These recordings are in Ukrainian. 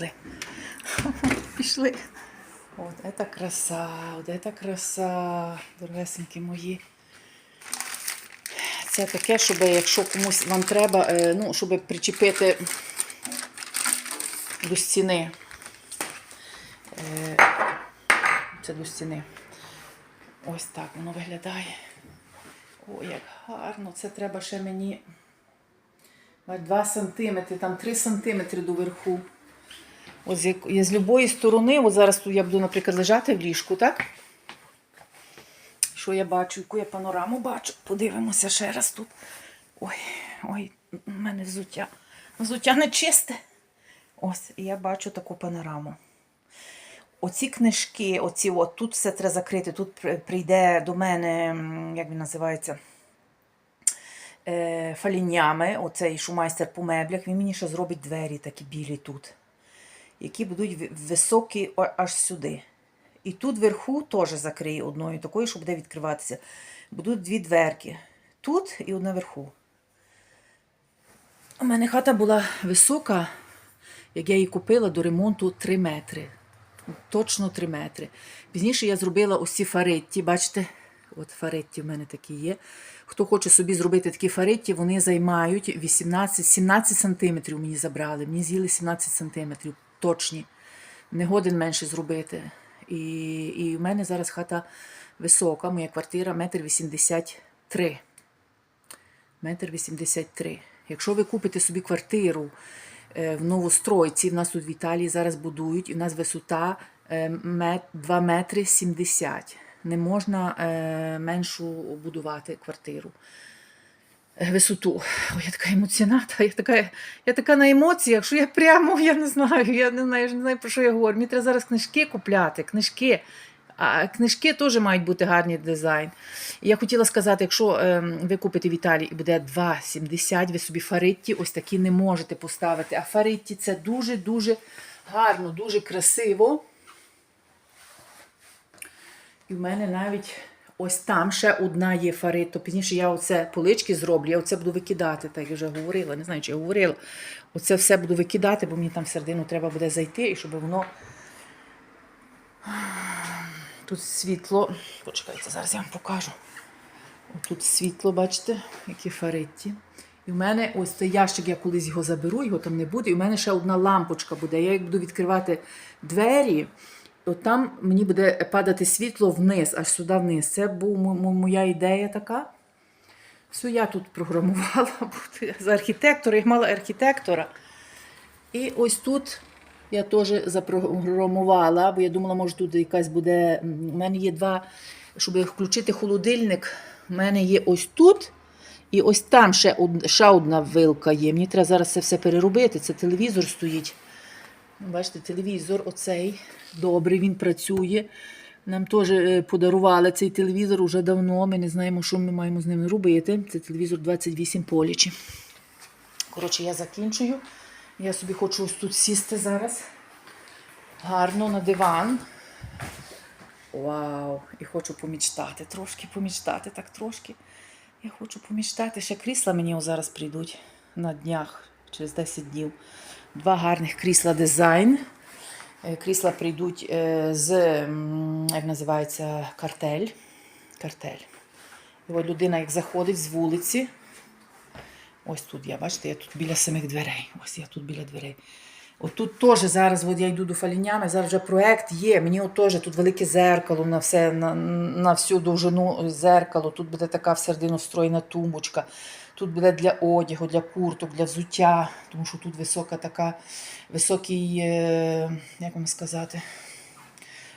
пішли. Пішли. От це краса, от це краса, дорогесенькі мої. Це таке, щоб якщо комусь вам треба, е, ну, щоб причепити до стіни. Е, Це до стіни. Ось так воно виглядає. О, як гарно. Це треба ще мені 2 сантиметри, там 3 сантиметри до верху. З, як- я з любої сторони, от зараз тут я буду, наприклад, лежати в ліжку, так? Що я бачу, яку я панораму бачу. Подивимося ще раз тут. Ой, ой, у мене взуття. Взуття не чисте. Ось, і я бачу таку панораму. Оці книжки, оці, от, тут все треба закрити, тут прийде до мене, як він називається, е, фалінями, оцей шумайстер по меблях, він мені ще зробить двері такі білі тут, які будуть високі аж сюди. І тут вверху теж закриє одною такою, що буде відкриватися. Будуть дві дверки. Тут і одна вверху. У мене хата була висока, як я її купила до ремонту 3 метри. Точно 3 метри. Пізніше я зробила ось ці фаретті. Бачите, от фаретті в мене такі є. Хто хоче собі зробити такі фаретті, вони займають 18-17 сантиметрів мені забрали. Мені з'їли 17 сантиметрів. Точні. Не годен менше зробити. І, і в мене зараз хата висока, моя квартира метр 83. Метр 83. Якщо ви купите собі квартиру е, в новостройці, в нас тут в Італії зараз будують, і в нас висота е, мет- 2 метри 70. Не можна е, меншу будувати квартиру. Е, Висоту. Ой, я така емоціоната, я така, я така на емоціях, що я прямо, я не знаю, я не знаю, я не знаю, про що я говорю. Мені треба зараз книжки купляти, книжки. А книжки теж мають бути гарний дизайн. Я хотіла сказати, якщо ем, ви купите в Італії і буде 2,70, ви собі фаритті ось такі не можете поставити. А фаритті це дуже-дуже гарно, дуже красиво. І в мене навіть ось там ще одна є фарито. Пізніше я оце полички зроблю, я оце буду викидати, так я вже говорила. Не знаю, чи я говорила. Оце все буду викидати, бо мені там всередину треба буде зайти, і щоб воно. Тут світло. Почекайте, зараз я вам покажу. Тут світло, бачите, які фаритті. І в мене ось цей ящик, я колись його заберу, його там не буде. І в мене ще одна лампочка буде. Я як буду відкривати двері, от там мені буде падати світло вниз, аж сюди вниз. Це була моя ідея така. Все, я тут програмувала з архітектора, я мала архітектора. І ось тут я теж запрограмувала, бо я думала, може тут якась буде. У мене є два, щоб включити холодильник. У мене є ось тут. І ось там ще, од- ще одна вилка є. Мені треба зараз це все переробити. Це телевізор стоїть. Бачите, телевізор оцей добрий, він працює. Нам теж е, подарували цей телевізор уже давно. Ми не знаємо, що ми маємо з ним робити. Це телевізор 28 полічі. Коротше, я закінчую. Я собі хочу ось тут сісти зараз. Гарно на диван. Вау! І хочу помічтати. Трошки помічтати, так трошки. Я хочу помічтати. Ще крісла мені зараз прийдуть на днях, через 10 днів. Два гарних крісла дизайн. Е, Крісла прийдуть е, з, як називається, картель. Картель. От людина, як заходить з вулиці, Ось тут я, бачите, я тут біля самих дверей. Ось я тут біля дверей. От теж зараз от я йду до фалінями, зараз вже проект є. Мені от теж тут велике зеркало на все, на, на всю довжину зеркало. Тут буде така всередину встроєна тумбочка. Тут буде для одягу, для курток, для взуття, тому що тут висока така, високий, е, як вам сказати,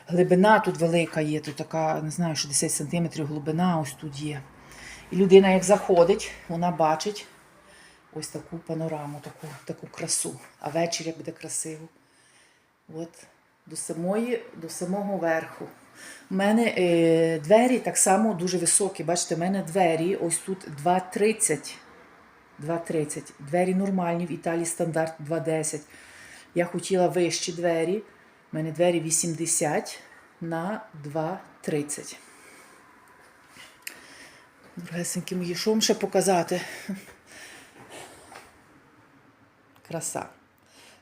глибина тут велика є. Тут така, не знаю, 60 см глибина ось тут є. І людина, як заходить, вона бачить ось таку панораму, таку, таку красу. А ввечері буде красиво. От до, самої, до самого верху. У мене е, двері так само дуже високі. Бачите, у мене двері ось тут 2,30. 2,30. Двері нормальні, в Італії стандарт 2,10. Я хотіла вищі двері. У мене двері 80 на 2,30. Дорогесенькі мої, що вам ще показати? Краса.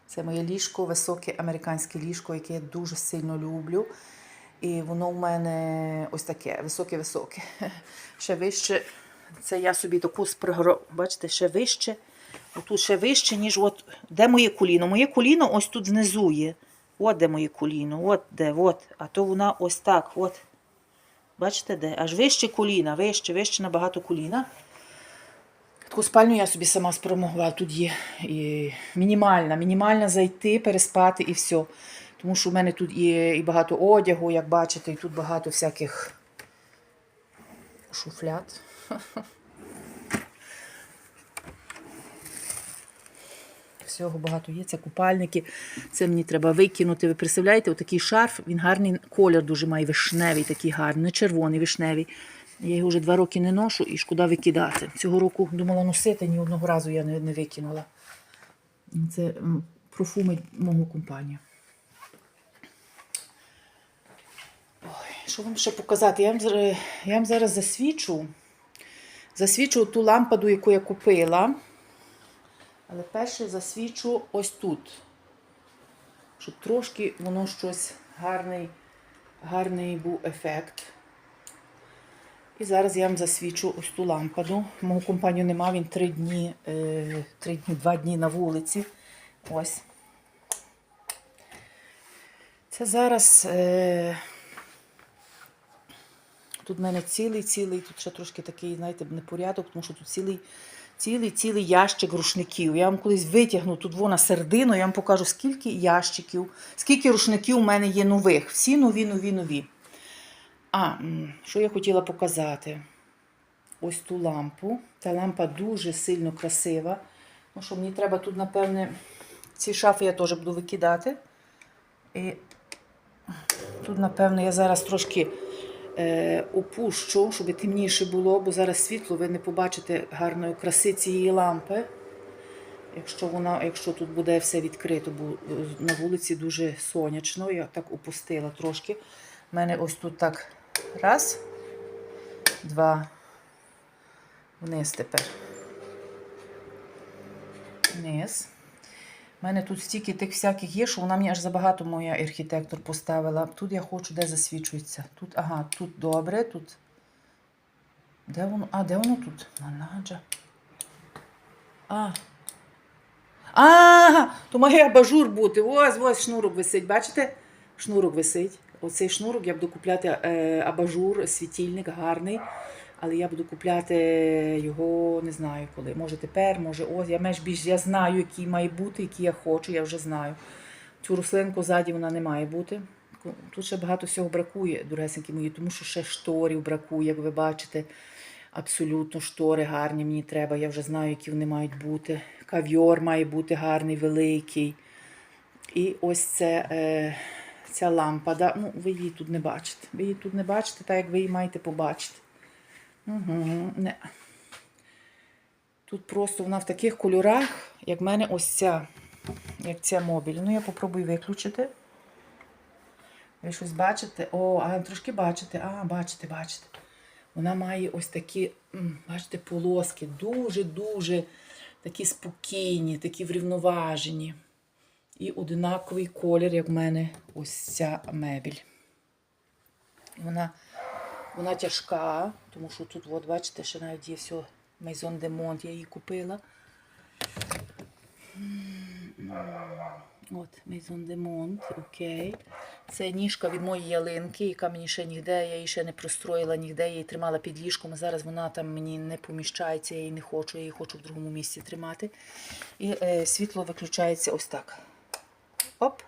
Це моє ліжко, високе американське ліжко, яке я дуже сильно люблю. І воно в мене ось таке, високе-високе. Ще вище. Це я собі таку спригро... Бачите, ще вище. Отут ще вище, ніж от. Де моє коліно? Моє коліно ось тут знизу є. От де моє коліно, от де, от. А то вона ось так. от. Бачите де? Аж вище коліна, вище, вище набагато коліна. Таку спальню я собі сама спромогла. Тут є і мінімальна, мінімальна зайти, переспати і все. Тому що в мене тут є і багато одягу, як бачите, і тут багато всяких шуфлят. Всього багато є. Це купальники. Це мені треба викинути. Ви представляєте, отакий шарф, він гарний колір дуже має вишневий, такий гарний, не червоний, вишневий. Я його вже два роки не ношу і шкода викидати. Цього року думала носити, ні одного разу я не, не викинула. Це профуми мого компанію. Ой, що вам ще показати? Я вам, зар- я вам зараз засвічу. Засвічу ту лампаду, яку я купила. Але перше засвічу ось тут. Щоб трошки воно щось гарний, гарний був ефект. І зараз я вам засвічу ось ту лампаду. Мого компанію нема, він три дні, е, три дні, два дні на вулиці. Ось. Це зараз. Е, тут в мене цілий, цілий, тут ще трошки такий, знаєте, непорядок, тому що тут цілий, цілий, цілий ящик рушників. Я вам колись витягну тут во на середину, я вам покажу, скільки ящиків, скільки рушників у мене є нових. Всі нові, нові, нові. А, що я хотіла показати? Ось ту лампу. Та лампа дуже сильно красива. Ну що, мені треба тут, напевне, ці шафи я теж буду викидати. І тут, напевно, я зараз трошки опущу, щоб темніше було, бо зараз світло, ви не побачите гарної краси цієї лампи. Якщо вона, якщо тут буде все відкрито, бо е, на вулиці дуже сонячно, я так опустила трошки. У мене ось тут так раз, два, вниз тепер. Вниз. У мене тут стільки тих всяких є, що вона мені аж забагато моя архітектор поставила. Тут я хочу, де засвічується. Тут, ага, тут добре, тут. Де воно? А, де воно тут? Манаджа. А. А, то має абажур бути. Ось, ось шнурок висить. Бачите? Шнурок висить. Оцей шнурок я буду купляти е, абажур, світильник гарний. Але я буду купляти його не знаю коли. Може тепер, може ось. Я менш більш я знаю, який має бути, який я хочу, я вже знаю. Цю рослинку ззаді вона не має бути. Тут ще багато всього бракує, доресенькі мої, тому що ще шторів бракує, як ви бачите. Абсолютно штори гарні мені треба. Я вже знаю, які вони мають бути. Кав'йор має бути гарний, великий. І ось це, е, ця лампада. Ну, ви її тут не бачите. Ви її тут не бачите, так як ви її маєте побачити. Угу, не. Тут просто вона в таких кольорах, як в мене ось ця, як ця мобіль. Ну, я попробую виключити. Ви щось бачите? О, а трошки бачите. А, бачите, бачите. Вона має ось такі, бачите, полоски. Дуже-дуже такі спокійні, такі врівноважені. І одинаковий колір, як в мене ось ця мебіль. Вона, вона тяжка, тому що тут, от, бачите, ще навіть є все Maison de Monde, я її купила. От, Maison de Monde, окей. Це ніжка від моєї ялинки, яка мені ще ніде, я її ще не простроїла ніде, я її тримала під ліжком. Зараз вона там мені не поміщається, я її не хочу, я її хочу в другому місці тримати. І е, світло виключається ось так. Оп.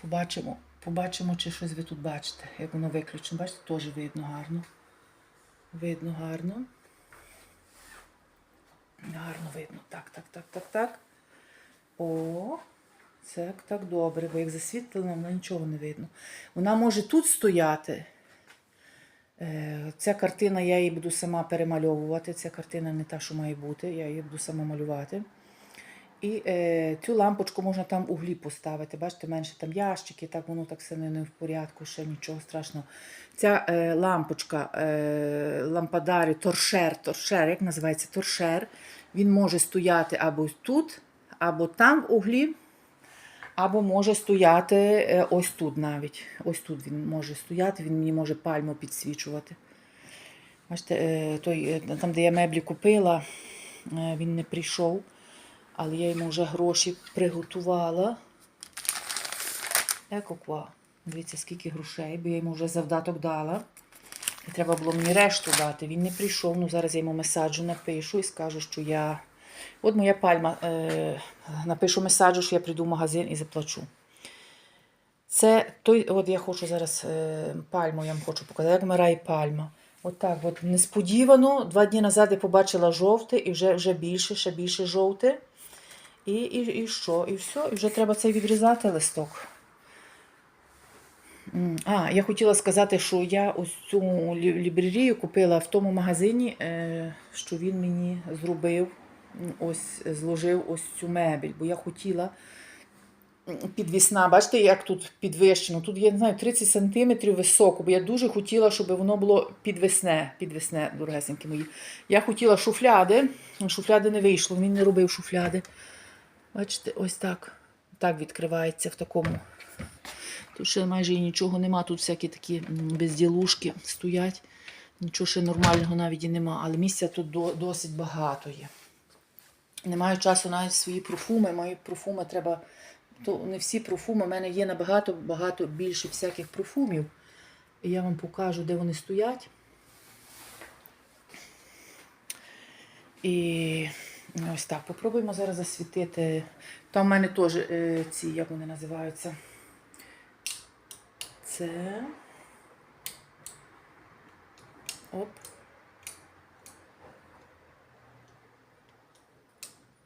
Побачимо, побачимо, чи щось ви тут бачите, як воно виключено. Бачите, теж видно гарно. Видно гарно. Гарно видно. Так, так, так, так, так. О, це так добре, бо як засвітлено, вона нічого не видно. Вона може тут стояти. Е, Ця картина, я її буду сама перемальовувати. Ця картина не та, що має бути, я її буду сама малювати. І е, цю лампочку можна там углі поставити. Бачите, менше там ящики, так воно так все не, в порядку, ще нічого страшного. Ця е, лампочка, е, лампадарі, торшер, торшер, як називається торшер, він може стояти або тут, або там в углі, або може стояти е, ось тут навіть. Ось тут він може стояти, він мені може пальму підсвічувати. Бачите, е, той, е, там, де я меблі купила, е, він не прийшов, але я йому вже гроші приготувала. Екоква. Дивіться, скільки грошей, бо я йому вже завдаток дала. І треба було мені решту дати. Він не прийшов. Ну зараз я йому месаджу напишу і скажу, що я. От моя пальма. Е, напишу месаджу, що я прийду в магазин і заплачу. Це той, от я хочу зараз е, пальму, я вам хочу показати, як вмирає пальма. От так, от несподівано, два дні назад я побачила жовте, і вже, вже більше, ще більше жовте. І, і, і що? І все, і вже треба цей відрізати листок. А, я хотіла сказати, що я ось цю лі- лібрерію купила в тому магазині, е, що він мені зробив, ось зложив ось цю мебель, бо я хотіла підвісна. Бачите, як тут підвищено? Тут є, не знаю, 30 см високо, бо я дуже хотіла, щоб воно було підвісне, підвісне, дорогесенькі мої. Я хотіла шуфляди, шуфляди не вийшло, він не робив шуфляди. Бачите, ось так. Так відкривається в такому. Тут ще майже і нічого нема, тут всякі такі безділушки стоять. Нічого ще нормального навіть і нема, але місця тут досить багато є. Не маю часу навіть свої профуми. Мої профуми треба. То не всі профуми, у мене є набагато багато більше всяких профумів. І я вам покажу, де вони стоять. І ось так. Попробуємо зараз засвітити. Там в мене теж е, ці, як вони називаються. Це. Оп.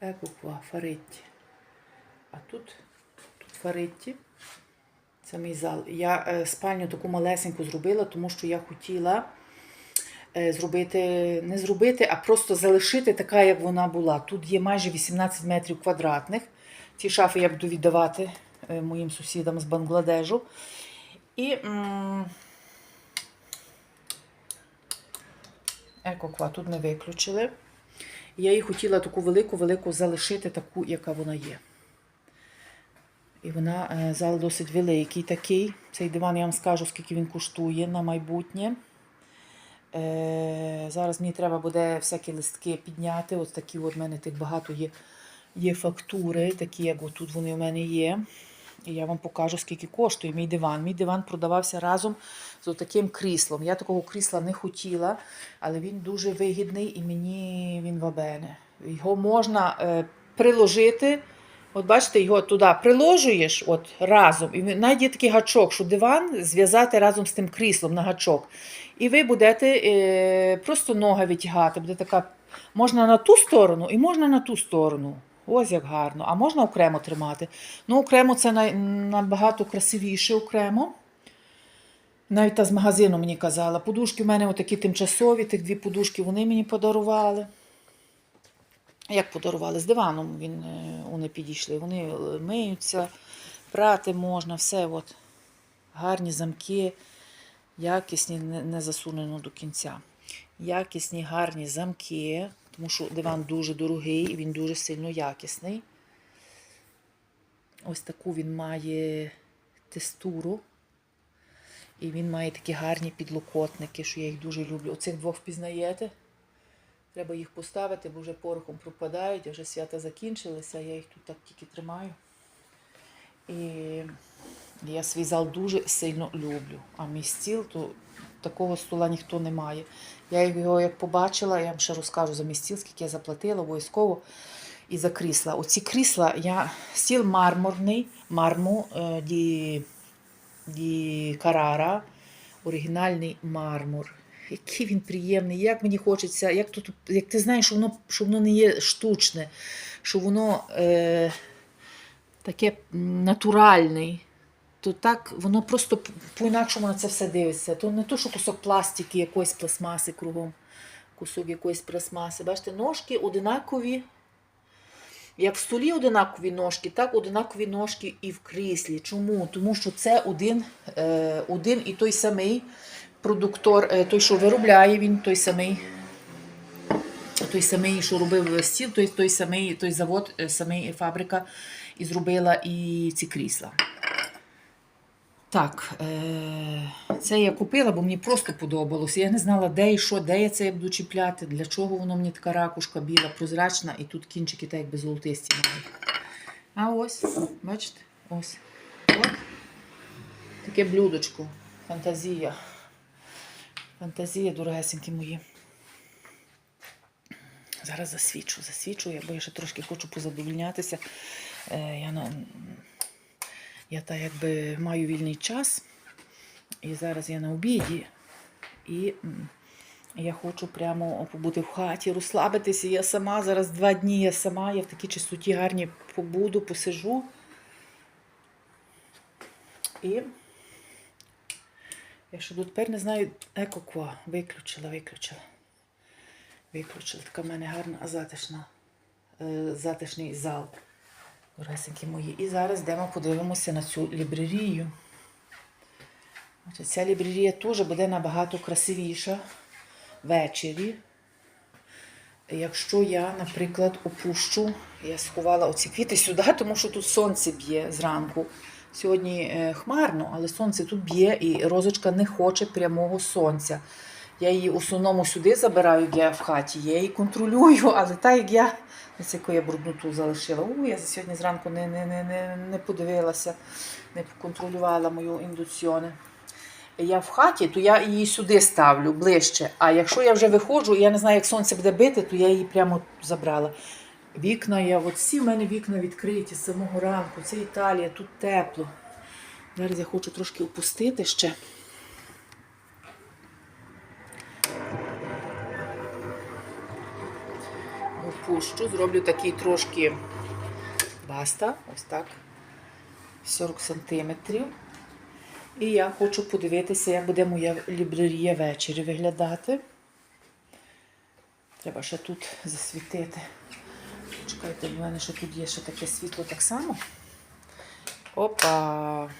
Екуква Фаритті. А тут, тут Фаритті. Це мій зал. Я е, спальню таку малесеньку зробила, тому що я хотіла зробити, не зробити, а просто залишити така, як вона була. Тут є майже 18 метрів квадратних. Ці шафи я буду віддавати е, моїм сусідам з Бангладежу. І екоква тут ми виключили. Я їй хотіла таку велику-велику залишити, таку, яка вона є. І вона е, зал досить великий такий. Цей диван я вам скажу, скільки він коштує на майбутнє. Е, зараз мені треба буде всякі листки підняти. Ось такі от в мене тих багато є, є фактури, такі як отут вони в мене є. І я вам покажу, скільки коштує мій диван. Мій диван продавався разом з таким кріслом. Я такого крісла не хотіла, але він дуже вигідний і мені він вабене. Його можна е, приложити. От бачите, його туди приложуєш от, разом. І навіть є такий гачок, що диван зв'язати разом з тим кріслом на гачок. І ви будете е, просто нога витягати. Буде така, можна на ту сторону і можна на ту сторону. Ось як гарно. А можна окремо тримати. Ну, окремо це набагато красивіше окремо. Навіть та з магазину мені казала. Подушки в мене отакі тимчасові, тих дві подушки вони мені подарували. Як подарували? З диваном він, е, вони підійшли. Вони е, миються, прати можна, все. От. Гарні замки, якісні, не засунено до кінця. Якісні, гарні замки, тому що диван дуже дорогий і він дуже сильно якісний. Ось таку він має текстуру. І він має такі гарні підлокотники, що я їх дуже люблю. Оцих двох впізнаєте. Треба їх поставити, бо вже порохом пропадають, вже свята закінчилися, я їх тут так тільки тримаю. І я свій зал дуже сильно люблю. А мій стіл, то такого стола ніхто не має. Я його як побачила, я вам ще розкажу за мій стіл, скільки я заплатила обов'язково. І за крісла. Оці крісла, я стіл мармурний, марму е, ді, ді Карара, оригінальний мармур. Який він приємний, як мені хочеться, як тут, як ти знаєш, що воно, що воно не є штучне, що воно е, таке натуральне, то так воно просто по-інакшому на це все дивиться. То не то, що кусок пластики, якоїсь пластмаси кругом, кусок якоїсь пластмаси. Бачите, ножки одинакові. Як в столі одинакові ножки, так одинакові ножки і в кріслі. Чому? Тому що це один, е, один і той самий продуктор, е, той, що виробляє, він той самий той самий, що робив стіл, той, той самий той завод, е, самий фабрика і зробила і ці крісла. Так, е- це я купила, бо мені просто подобалося. Я не знала, де і що, де я це буду чіпляти, для чого воно мені така ракушка біла, прозрачна, і тут кінчики так якби золотисті мають. А ось, бачите, ось. От. Таке блюдочко. Фантазія. Фантазія, дорогесенькі мої. Зараз засвічу, засвічу, бо я ще трошки хочу позадовольнятися. Е, я, на, я так якби маю вільний час. І зараз я на обіді. І я хочу прямо побути в хаті, розслабитися. Я сама зараз два дні, я сама, я в такій чистоті гарні побуду, посижу. І я ще тепер не знаю, екоква. Виключила, виключила. Виключила. Така в мене гарна, затишна, е, затишний зал. Дорогесенькі мої. І зараз йдемо подивимося на цю лібрерію. Ця лібрерія теж буде набагато красивіша ввечері. Якщо я, наприклад, опущу, я сховала оці квіти сюди, тому що тут сонце б'є зранку. Сьогодні е, хмарно, але сонце тут б'є, і розочка не хоче прямого сонця. Я її основному сюди забираю, як я в хаті, я її контролюю, але так як я ось яку я брудноту залишила. У, я сьогодні зранку не, не, не, не, подивилася, не контролювала мою індуціоне. Я в хаті, то я її сюди ставлю ближче. А якщо я вже виходжу, і я не знаю, як сонце буде бити, то я її прямо забрала. Вікна я, от всі в мене вікна відкриті з самого ранку. Це Італія, тут тепло. Зараз я хочу трошки опустити ще. Опущу, зроблю такий трошки баста, ось так. 40 сантиметрів. І я хочу подивитися, як буде моя лібрерія ввечері виглядати. Треба ще тут засвітити. Чекайте, в мене ще тут є ще таке світло так само. Опа!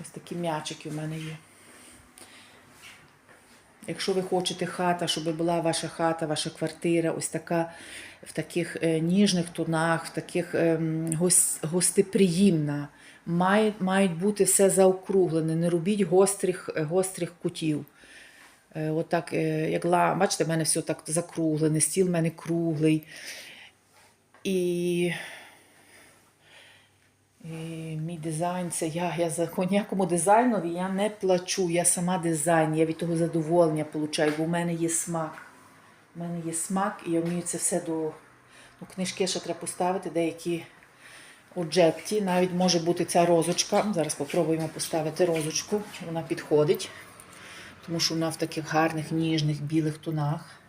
Ось такі м'ячики в мене є. Якщо ви хочете хата, щоб була ваша хата, ваша квартира, ось така в таких е, ніжних тонах, в таких ем, гос- гостеприємна, має, мають бути все заокруглене, не робіть гострих, е, гострих кутів. Е, Отак, е, як ла, бачите, в мене все так закруглене, стіл в мене круглий. І, і мій дизайн це я. Я за ніякому дизайнові я не плачу. Я сама дизайн, я від того задоволення получаю, бо в мене є смак. У мене є смак, і я вмію це все до ну, книжки ще треба поставити, деякі оджекті. Навіть може бути ця розочка. Зараз спробуємо поставити розочку. Вона підходить, тому що вона в таких гарних, ніжних, білих тонах.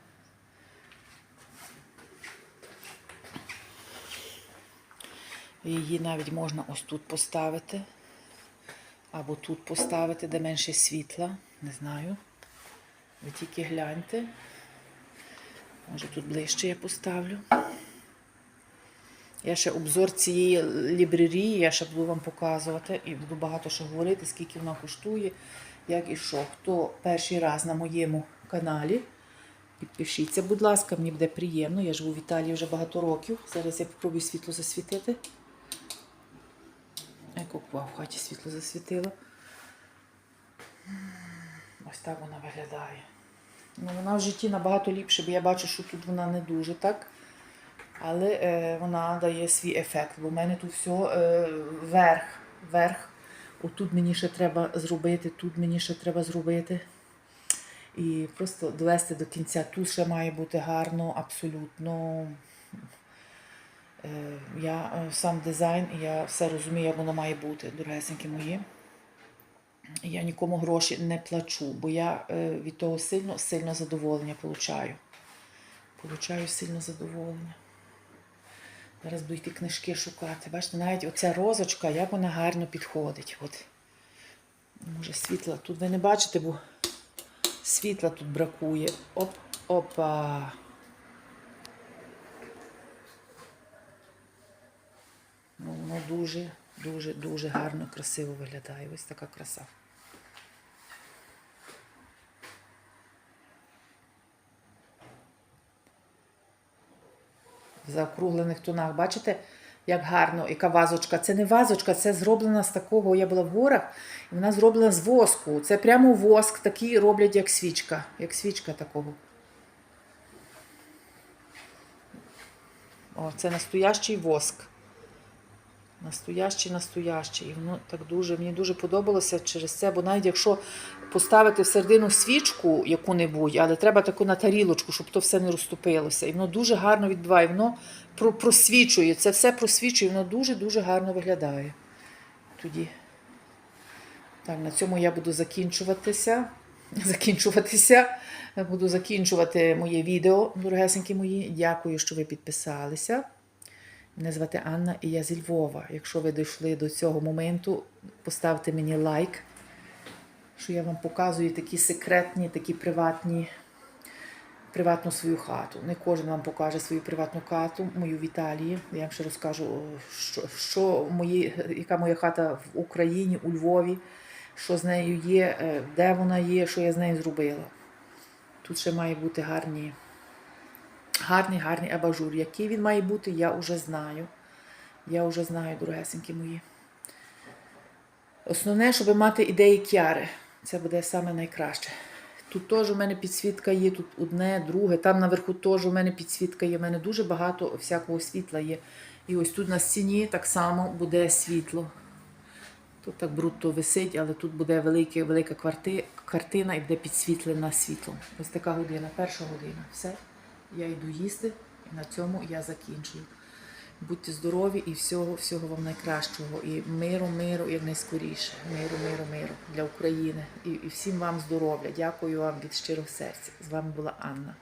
Її навіть можна ось тут поставити. Або тут поставити, де менше світла. Не знаю. Ви тільки гляньте. Може тут ближче я поставлю. Я ще обзор цієї лібрерії, я ще буду вам показувати і буду багато що говорити, скільки вона коштує, як і що. Хто перший раз на моєму каналі, підпишіться, будь ласка, мені буде приємно. Я живу в Італії вже багато років. Зараз я спробую світло засвітити. Як в хаті світло засвітило. Ось так вона виглядає. Ну, вона в житті набагато ліпше, бо я бачу, що тут вона не дуже так. Але е, вона дає свій ефект. Бо в мене тут все е, верх. верх. Отут мені ще треба зробити, тут мені ще треба зробити. І просто довести до кінця. Тут ще має бути гарно, абсолютно. Е, я е, сам дизайн, я все розумію, як воно має бути, дорогесенькі мої. Я нікому гроші не плачу, бо я е, від того сильно сильно задоволення получаю. Получаю сильно задоволення. Зараз буду йти книжки шукати. Бачите, навіть оця розочка, як вона гарно підходить. От. Може, світла тут ви не бачите, бо світла тут бракує. Оп, опа. Ну, воно дуже, дуже, дуже гарно, красиво виглядає. Ось така краса. В заокруглених тонах. Бачите, як гарно, яка вазочка. Це не вазочка, це зроблена з такого. Я була в горах, і вона зроблена з воску. Це прямо воск, такий роблять, як свічка, як свічка такого. О, це настоящий воск. Настоящий, настоящий. І воно так дуже, мені дуже подобалося через це, бо навіть якщо поставити всередину свічку яку-небудь, але треба таку на тарілочку, щоб то все не розтопилося. І воно дуже гарно відбиває, воно просвічує, це все просвічує, воно дуже-дуже гарно виглядає. Тоді. Так, на цьому я буду закінчуватися. Закінчуватися. Буду закінчувати моє відео, дорогесенькі мої. Дякую, що ви підписалися. Мене звати Анна і я зі Львова. Якщо ви дійшли до цього моменту, поставте мені лайк, що я вам показую такі секретні, такі приватні, приватну свою хату. Не кожен вам покаже свою приватну хату, мою в Італії. Я вам ще розкажу, що, що мої, яка моя хата в Україні, у Львові, що з нею є, е, де вона є, що я з нею зробила. Тут ще має бути гарні. Гарний, гарний абажур. Який він має бути, я вже знаю. Я вже знаю, дорогесенькі мої. Основне, щоб мати ідеї кяри. Це буде саме найкраще. Тут теж у мене підсвітка є, тут одне, друге. Там наверху теж у мене підсвітка є. У мене дуже багато всякого світла є. І ось тут на стіні так само буде світло. Тут так брудно висить, але тут буде велика, велика картина і буде підсвітлена світлом. Ось така година, перша година. Все. Я йду їсти, і на цьому я закінчую. Будьте здорові і всього, всього вам найкращого. І миру, миру, як найскоріше. Миру, миру, миру для України. І, і всім вам здоров'я. Дякую вам від щирого серця. З вами була Анна.